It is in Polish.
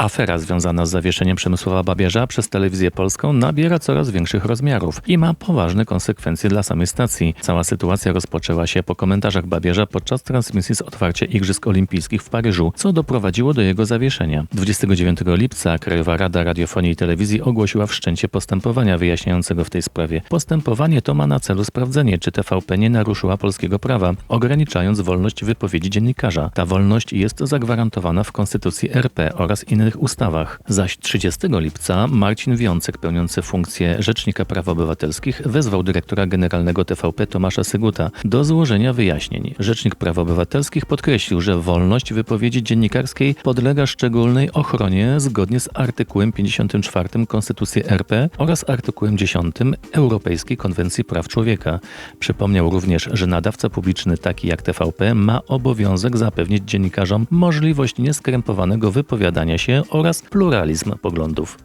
Afera związana z zawieszeniem Przemysława Babierza przez telewizję polską nabiera coraz większych rozmiarów i ma poważne konsekwencje dla samej stacji. Cała sytuacja rozpoczęła się po komentarzach Babierza podczas transmisji z otwarcia Igrzysk Olimpijskich w Paryżu, co doprowadziło do jego zawieszenia. 29 lipca Krajowa Rada Radiofonii i Telewizji ogłosiła wszczęcie postępowania wyjaśniającego w tej sprawie. Postępowanie to ma na celu sprawdzenie, czy TVP nie naruszyła polskiego prawa, ograniczając wolność wypowiedzi dziennikarza. Ta wolność jest zagwarantowana w Konstytucji RP oraz innych ustawach. Zaś 30 lipca Marcin Wiącek, pełniący funkcję Rzecznika Praw Obywatelskich, wezwał dyrektora generalnego TVP Tomasza Syguta do złożenia wyjaśnień. Rzecznik Praw Obywatelskich podkreślił, że wolność wypowiedzi dziennikarskiej podlega szczególnej ochronie zgodnie z artykułem 54 Konstytucji RP oraz artykułem 10 Europejskiej Konwencji Praw Człowieka. Przypomniał również, że nadawca publiczny taki jak TVP ma obowiązek zapewnić dziennikarzom możliwość nieskrępowanego wypowiadania się oraz pluralizm poglądów.